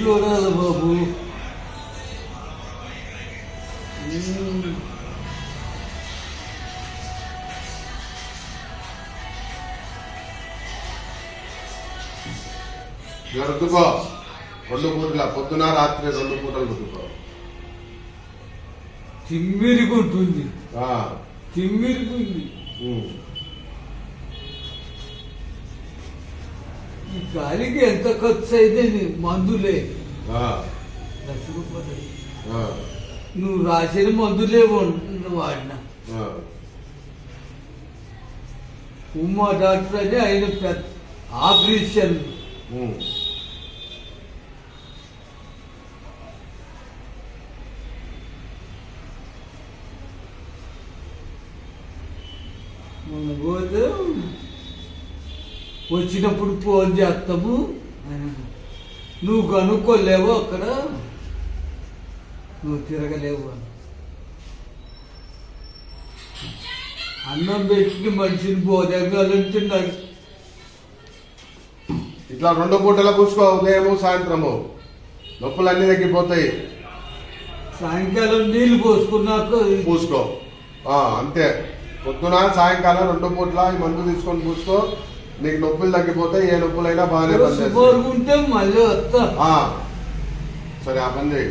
చూడాలి బాబు రుద్దుకో రెండు పూటల పొద్దున రాత్రి రెండు పూటలు రుద్దుకో తిమ్మిరిగుంటుంది. ఆ, తిమ్మిరిగుంది. ఈ గాలికి ఎంత ఖర్చు అయితే మందులే. లక్ష రూపాయలు నువ్వు రాసిన మందులే వాడిన. ఉమ్మా డాక్టర్ అని ఆయన పెద్ద ఆపరేషన్. పోతే వచ్చినప్పుడు ఫోన్ చేస్తాము. నువ్వు కనుక్కోలేవు అక్కడ. నువ్వు తిరగలేవు అని. అన్నం పెట్టి మనిషిని బోధగాలంటున్నాడు ఇట్లా రెండు పూటల పూసుకో ఉదయము సాయంత్రము. నొప్పులు అన్ని తగ్గిపోతాయి. సాయంకాలం నీళ్ళు పోసుకున్నాక పూసుకో. అంతే. పొద్దున సాయంకాలం రెండు పూట్ల ఈ మందు తీసుకొని పూసుకో నీకు నొప్పులు తగ్గిపోతాయి ఏ నొప్పులైనా బాగానే పనిచేస్తాయి. మళ్ళీ వస్తా. సరే ఆ పని చేయి.